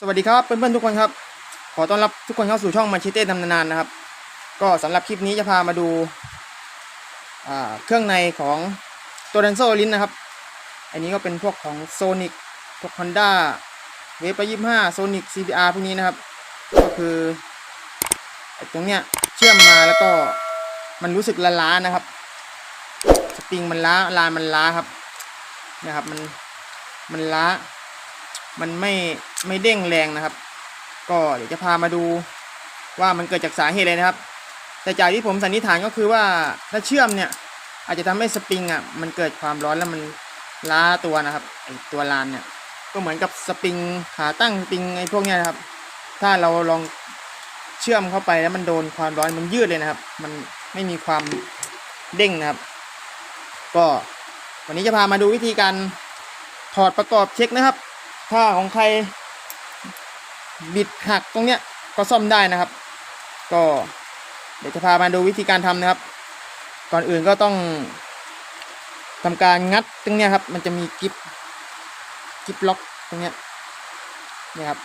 สวัสดีครับเพื่อนๆทุกคนครับ ขอต้อนรับทุกคนเข้าสู่ช่องมันชิเต้ทำนานๆนะครับ ก็สำหรับคลิปนี้จะพามาดูาเครื่องในของตัว d ดนโซลินนะครับ อันนี้ก็เป็นพวกของ Sonic พวก Honda เวฟยี่ห้าโซนิก CBR พวกนี้นะครับ ก็คือตรงเนี้ยเชื่อมมาแล้วก็มันรู้สึกล้าๆนะครับ สปริงมันล้าลานมันล้าครับนะครับมันมันล้า มันไม่ไม่เด้งแรงนะครับ ก็เดี๋ยวจะพามาดูว่ามันเกิดจากสาเหตุอะไรนะครับ แต่จากที่ผมสันนิษฐานก็คือว่าถ้าเชื่อมเนี่ย อาจจะทำให้สปริงอะมันเกิดความร้อนแล้วมันล้าตัวนะครับไอตัวลานเนี่ยก็เหมือนกับสปริงขาตั้งสปริงไอพวกเนี้ยนะครับ ถ้าเราลองเชื่อมเข้าไปแล้วมันโดนความร้อนมันยืดเลยนะครับ มันไม่มีความเด้งนะครับ ก็วันนี้จะพามาดูวิธีการถอดประกอบเช็คนะครับ ถ้าของใครบิดหักตรงเนี้ยก็ซ่อมได้นะครับ ก็เดี๋ยวจะพามาดูวิธีการทำนะครับ ก่อนอื่นก็ต้องทำการงัดตรงเนี้ยครับ มันจะมีกิฟกิฟล็อกตรงเนี้ยนี่ครับ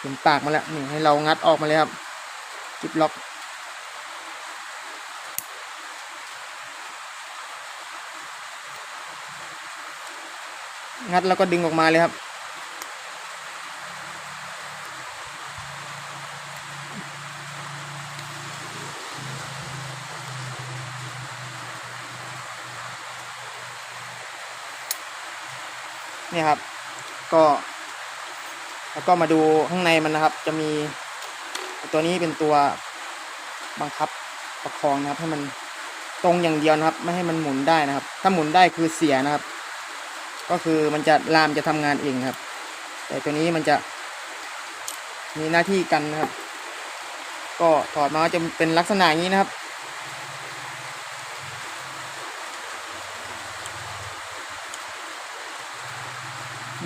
เห็นปากมาแล้วนี่ให้เรางัดออกมาเลยครับกิฟล็อก งัดแล้วก็ดึงออกมาเลยครับ นี่ครับ ก็ แล้วก็มาดูข้างในมันนะครับ จะมีตัวนี้เป็นตัวบังคับประคองนะครับ ให้มันตรงอย่างเดียวนะครับ ไม่ให้มันหมุนได้นะครับ ถ้าหมุนได้คือเสียนะครับ ก็คือมันจะลามจะทำงานเองครับ แต่ตัวนี้มันจะมีหน้าที่กันนะครับ ก็ถอดมาจะเป็นลักษณะอย่างนี้นะครับ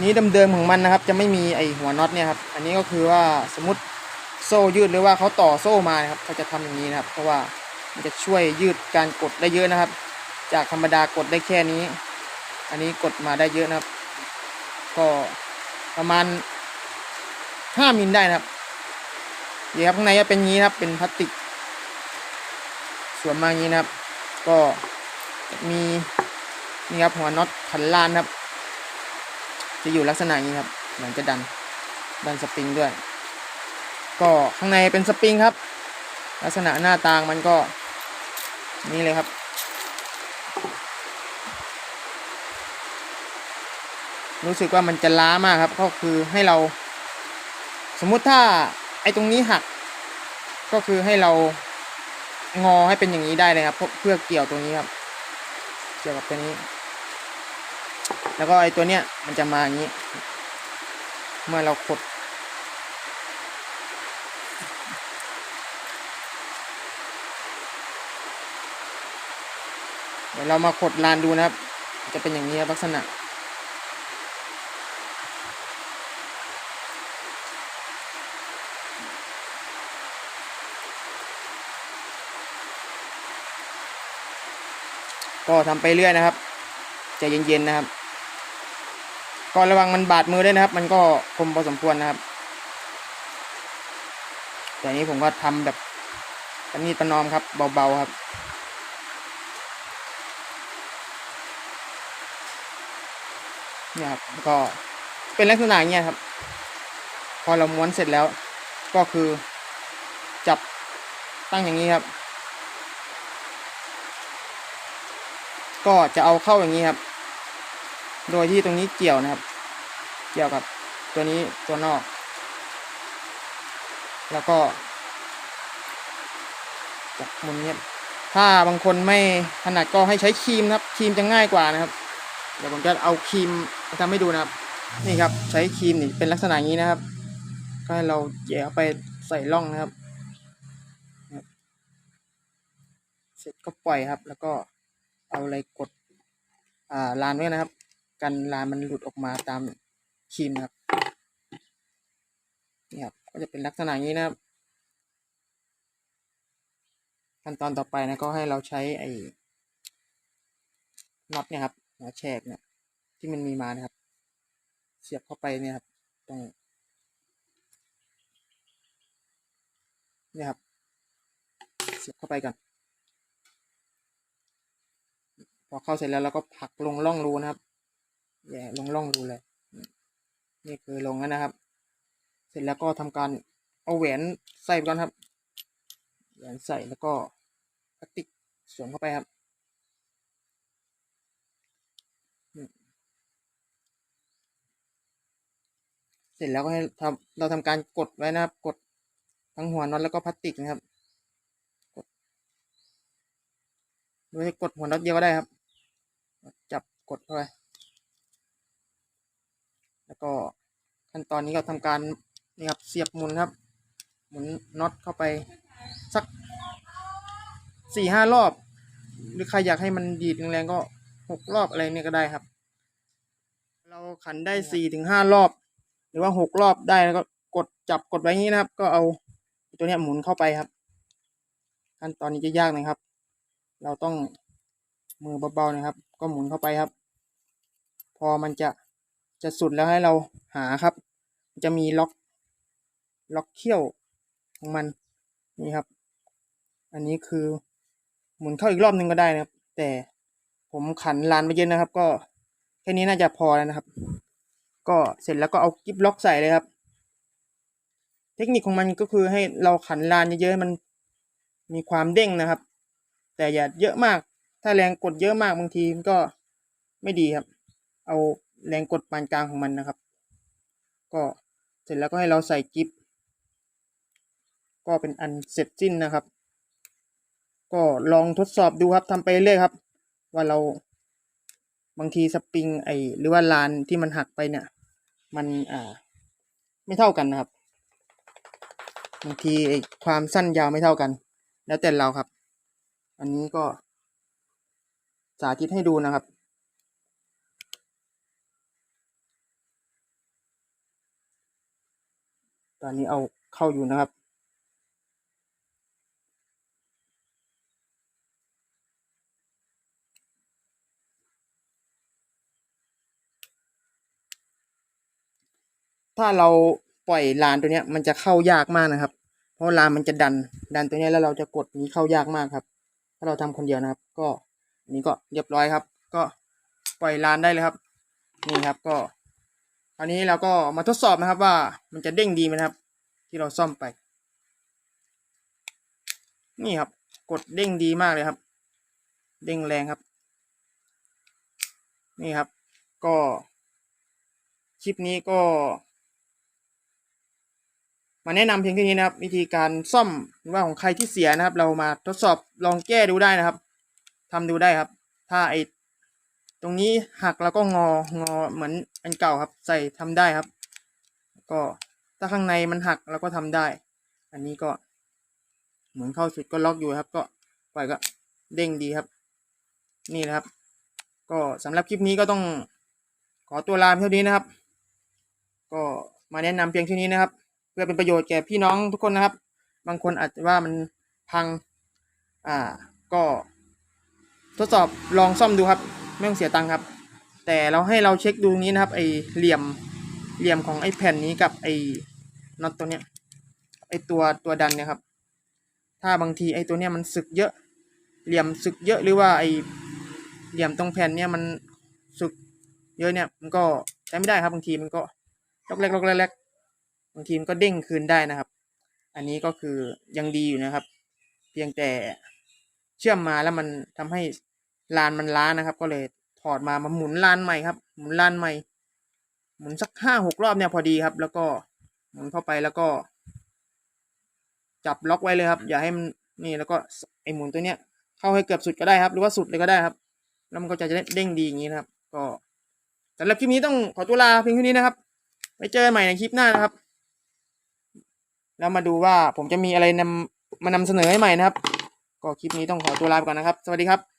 นี้เดิมๆของมันนะครับ จะไม่มีไอหัวน็อตเนี่ยครับ อันนี้ก็คือว่าสมมติโซ่ยืดหรือว่าเขาต่อโซ่มานะครับเขาจะทำอย่างนี้นะครับ เพราะว่ามันจะช่วยยืดการกดได้เยอะนะครับ จากธรรมดากดได้แค่นี้ อันนี้กดมาได้เยอะนะครับ ก็ประมาณห้ามิลได้นะครับนี่ครับข้างในจะเป็นงี้นะครับ เป็นพลาสติกสวมมางนี้นะครับ ก็มีนี่ครับหัวน็อตขันลานครับ จะอยู่ลักษณะนี้ครับ เหมือนจะดันดันสปริงด้วย ก็ข้างในเป็นสปริงครับ ลักษณะหน้าตางมันก็ นี่เลยครับ รู้สึกว่ามันจะล้ามากครับ ก็คือให้เรา สมมุติถ้าไอ้ตรงนี้หัก ก็คือให้เรางอให้เป็นอย่างนี้ได้เลยครับ เพื่อเกี่ยวตรงนี้ครับ เกี่ยวกับตัวนี้ แล้วก็ไอ้ตัวเนี้ยมันจะมาอย่างนี้ เมื่อเรากดเดี๋ยวเรามากดลานดูนะครับ จะเป็นอย่างนี้ครับลักษณะ ก็ทำไปเรื่อยนะครับใจเย็นๆนะครับ ก็ระวังมันบาดมือด้วยนะครับ มันก็คมพอสมควรนะครับ แต่อันนี้ผมก็ทำแบบปนีประนอมครับเบาๆครับเนี่ยครับก็เป็นลักษณะเงี้ยครับ พอเราม้วนเสร็จแล้ว ก็คือจับตั้งอย่างนี้ครับ ก็จะเอาเข้าอย่างนี้ครับ โดยที่ตรงนี้เกี่ยวนะครับ เกี่ยวกับตัวนี้ตัวนอก แล้วก็จับมุนเนี้ยถ้าบางคนไม่ถนัดก็ให้ใช้ครีมนะครับครีมจะง่ายกว่านะครับเดี๋ยวผมจะเอาครีมมาทำให้ดูนะครับ นี่ครับใช้ครีมนี่เป็นลักษณะนี้นะครับ ก็ให้เราแย่เข้าไปใส่ร่องนะครับ เสร็จก็ปล่อยครับแล้วก็ เอาอะไรกดอ่าลานไว้นะครับ กันลานมันหลุดออกมาตามคีมนะครับนี่ครับก็จะเป็นลักษณะนี้นะครับ ขั้นตอนต่อไปนะก็ให้เราใช้ไอ้น็อตเนี่ยครับหัวแฉกเนี่ย ที่มันมีมานะครับ เสียบเข้าไปเนี่ยครับตรงเนี่ยครับ เสียบเข้าไปก่อน พอเข้าเสร็จแล้วเราก็ผลักลงร่องรูนะครับแย่ลงร่องรูเลย นี่คือลงแล้วนะครับ เสร็จแล้วก็ทำการเอาแหวนใส่ไปก่อนครับแหวนใส่แล้วก็พลาสติกสวมเข้าไปครับเสร็จแล้วก็ให้ทำเราทำการกดไว้นะครับ กดทั้งหัวน็อตแล้วก็พลาสติกนะครับโดยกดหัวน็อตเดียวก็ได้ครับ จับกดเข้าไปแล้วก็ขั้นตอนนี้ก็ทำการนี่ครับเสียบหมุนครับ หมุนน็อตเข้าไปสักสี่ห้ารอบ หรือใครอยากให้มันดีดแรงๆก็หกรอบอะไรเนี่ยก็ได้ครับ เราขันได้สี่ถึงห้ารอบ หรือว่าหกรอบได้แล้วก็กดจับกดไว้งนี้นะครับ ก็เอาตัวเนี้ยหมุนเข้าไปครับ ขั้นตอนนี้จะยากหนะครับ เราต้อง มือเบาๆนะครับ ก็หมุนเข้าไปครับ พอมันจะจะสุดแล้วให้เราหาครับ จะมีล็อก ล็อกเขี้ยวของมันนี่ครับ อันนี้คือหมุนเข้าอีกรอบหนึ่งก็ได้นะครับ แต่ผมขันลานไปเยอะนะครับ ก็แค่นี้น่าจะพอแล้วนะครับ ก็เสร็จแล้วก็เอากิฟล็อกใส่เลยครับ เทคนิคของมันก็คือให้เราขันลานเยอะๆมันมีความเด้งนะครับ แต่อย่าเยอะมาก ถ้าแรงกดเยอะมากบางทีมันก็ไม่ดีครับ เอาแรงกดปานกลางของมันนะครับ ก็เสร็จแล้วก็ให้เราใส่กิฟก็เป็นอันเสร็จสิ้นนะครับ ก็ลองทดสอบดูครับทำไปเรื่อยครับ ว่าเราบางทีสปริงไอหรือว่าลานที่มันหักไปเนี่ย มันอ่า ไม่เท่ากันนะครับบางทีไอความสั้นยาวไม่เท่ากัน แล้วแต่เราครับ อันนี้ก็ สาธิตให้ดูนะครับ ตอนนี้เอาเข้าอยู่นะครับถ้าเราปล่อยลานตัวเนี้ยมันจะเข้ายากมากนะครับ เพราะลานมันจะดัน ดันตัวเนี้ยแล้วเราจะกดนี้เข้ายากมากครับ ถ้าเราทำคนเดียวนะครับ ก็ นนี้ก็เรียบร้อยครับ ก็ปล่อยลานได้เลยครับ นี่ครับก็คราวนี้เราก็มาทดสอบนะครับว่ามันจะเด้งดีไหมครับ ที่เราซ่อมไป นี่ครับ กดเด้งดีมากเลยครับ เด้งแรงครับ นี่ครับ ก็คลิปนี้ก็ มาแนะนำเพียงแค่นี้นะครับ วิธีการซ่อมหรือว่าของใครที่เสียนะครับ เรามาทดสอบลองแก้ดูได้นะครับ ทำดูได้ครับ ถ้าไอตรงนี้หักแล้วก็งองอเหมือนอันเก่าครับ ใส่ทำได้ครับ ก็ถ้าข้างในมันหักเราก็ทำได้ อันนี้ก็ เหมือนเข้าสุดก็ล็อกอยู่ครับ ก็ปล่อยก็เด้งดีครับ นี่นะครับ ก็สำหรับคลิปนี้ก็ต้องขอตัวลาเท่านี้นะครับ ก็มาแนะนำเพียงเท่านี้นะครับ เพื่อเป็นประโยชน์แก่พี่น้องทุกคนนะครับ บางคนอาจจะว่ามันพัง อ่า ก็ ทดสอบลองซ่อมดูครับ ไม่ต้องเสียตังค์ครับ แต่เราให้เราเช็คดูตรงนี้นะครับไอเหลี่ยมเหลี่ยมของไอแผ่นนี้กับไอน็อตตัวเนี้ยไอตัวตัวดันเนี่ยครับ ถ้าบางทีไอตัวเนี้ยมันสึกเยอะ เหลี่ยมสึกเยอะหรือว่าไอเหลี่ยมตรงแผ่นเนี่ยมันสึกเยอะเนี่ยมันก็ใช้ไม่ได้ครับบางทีมันก็ล็อกเล็กล็อกเล็กบางทีมันก็เด้งคืนได้นะครับ อันนี้ก็คือยังดีอยู่นะครับ เพียงแต่เชื่อมมาแล้วมันทำให้ ลานมันล้านะครับ ก็เลยถอดมามาหมุนลานใหม่ครับ หมุนลานใหม่ หมุนสักห้าหกรอบเนี่ยพอดีครับ แล้วก็หมุนเข้าไปแล้วก็ จับล็อกไว้เลยครับ อย่าให้มันนี่แล้วก็ไอหมุนตัวเนี้ย เข้าให้เกือบสุดก็ได้ครับ หรือว่าสุดเลยก็ได้ครับ แล้วมันก็จะเด้งดีอย่างนี้นะครับ ก็สำหรับคลิปนี้ต้องขอตัวลาเพียงเท่านี้นะครับไปเจอกันใหม่ในคลิปหน้านะครับ แล้วมาดูว่าผมจะมีอะไรนำมานำเสนอให้ใหม่นะครับ ก็คลิปนี้ต้องขอตัวลาไปก่อนนะครับ สวัสดีครับ